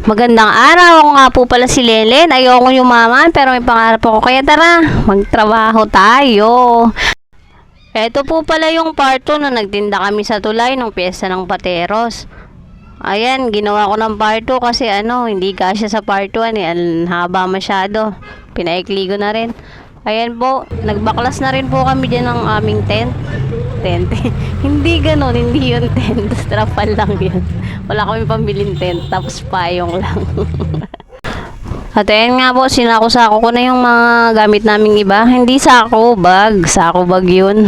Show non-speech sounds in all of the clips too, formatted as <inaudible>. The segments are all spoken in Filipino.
Magandang araw ako nga po pala si Lelen. Ayoko yumaman pero may pangarap ako. Kaya tara, magtrabaho tayo. Ito po pala yung part 2 na nagtinda kami sa tulay nung piyesta ng Pateros. Ayan, ginawa ko ng part 2 kasi ano, hindi kasya sa part 1 eh. Ang haba masyado. Pinaikli ko na rin. Ayan po, nagbaklas na rin po kami dyan ng aming tent. Tent. <laughs> hindi ganun, hindi yun tent. <laughs> Trapal lang yun. Wala kami pambiling tent, tapos payong lang. <laughs> At ayan nga po, sinako-sako ko na yung mga gamit naming iba. Hindi sako, bag. Sako bag yun.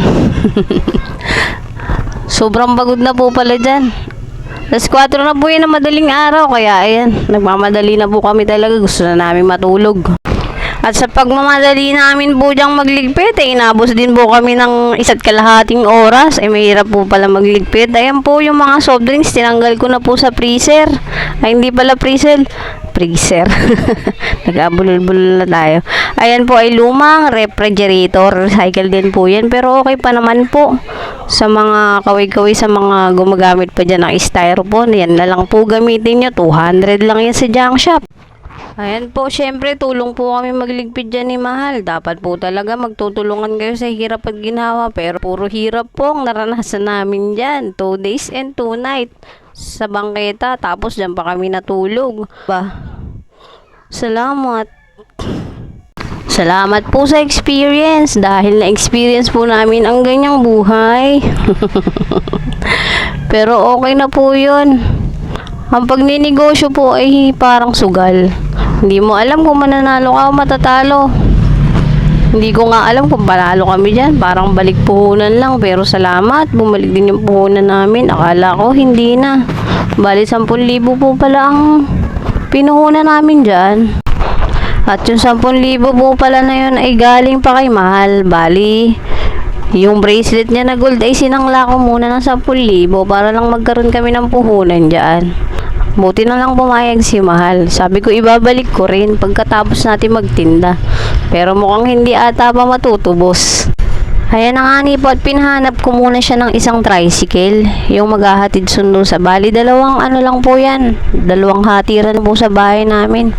Sobrang pagod na po pala dyan. Alas 4 na po yun na madaling araw. Kaya ayan, nagmamadali na po kami talaga. Gusto na namin matulog. At sa pagmamadali namin po diyang magligpit, eh, inabos din po kami ng isa't kalahating oras. Eh, mahirap po pala magligpit. Ayan po yung mga soft drinks, tinanggal ko na po sa freezer. Ay, hindi pala freezer. Freezer. <laughs> Nag-abulol-bulol na tayo. Ayan po ay lumang refrigerator. Recycle din po yan. Pero okay pa naman po. Sa mga kaway-kaway sa mga gumagamit pa dyan ng styrofoam. Yan na lang po gamitin nyo. 200 lang yan sa junk shop. Ayan po, syempre tulong po kami magligpit dyan ni Mahal. Dapat po talaga magtutulungan kayo sa hirap at ginawa. Pero puro hirap po ang naranasan namin dyan. 2 days and 2 night sa bangketa. Tapos dyan pa kami natulog. Ba, salamat. Salamat po sa experience dahil na-experience po namin ang ganyang buhay. <laughs> Pero okay na po yun. Ang pagninegosyo po ay parang sugal. Hindi mo alam kung mananalo ka o matatalo. Hindi ko nga alam kung panalo kami dyan. Parang balik puhunan lang. Pero salamat, bumalik din yung puhunan namin. Akala ko hindi na. Bali 10,000 po pala ang pinuhunan namin dyan. At yung 10,000 po pala na yun ay galing pa kay Mahal. Bali, yung bracelet niya na gold ay sinangla ko muna ng 10,000 para lang magkaroon kami ng puhunan dyan. Buti na lang pumayag si Mahal. Sabi ko ibabalik ko rin pagkatapos natin magtinda. Pero mukhang hindi ata pa matutubos. Ayan na nga ni po at pinahanap ko muna siya ng isang tricycle. Yung maghahatid sundo sa bali. Dalawang ano lang po yan. Dalawang hatiran po sa bahay namin.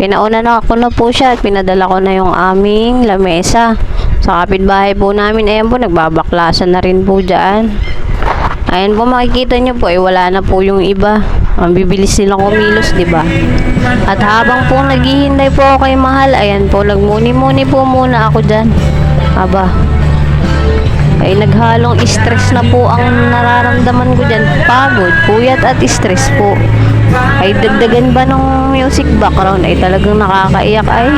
Pinauna na ako na po siya at pinadala ko na yung aming lamesa. Sa kapitbahay po namin, ayan po, nagbabaklasan na rin po dyan. Ayan po, makikita nyo po, eh, wala na po yung iba. Ang bibilis nilang kumilos, di ba? At habang po naghihintay po ako kay Mahal, ayan po, nagmuni-muni po muna ako dyan. Aba, ay naghalong stress na po ang nararamdaman ko dyan. Pagod, puyat at stress po. Ay dagdagan ba ng music background ay talagang nakakaiyak ay.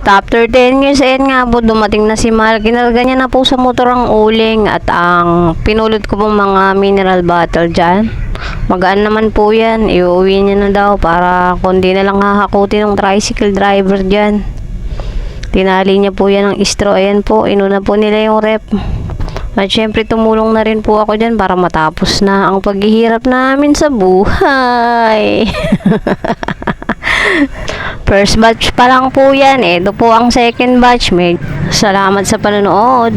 At after 10 years, ayan nga po, dumating na si Mahal. Kinarga niya na po sa motor ang uling at ang pinulot ko pong mga mineral bottle dyan. Magaan naman po yan. Iuwi niya na daw para kundi na lang hahakutin ng tricycle driver dyan. Tinali niya po yan ng straw. Ayan po, inuna po nila yung rep. At syempre tumulong na rin po ako dyan para matapos na ang paghihirap namin sa buhay. <laughs> First batch pa lang po yan. Ito po ang second batch. May salamat sa panonood.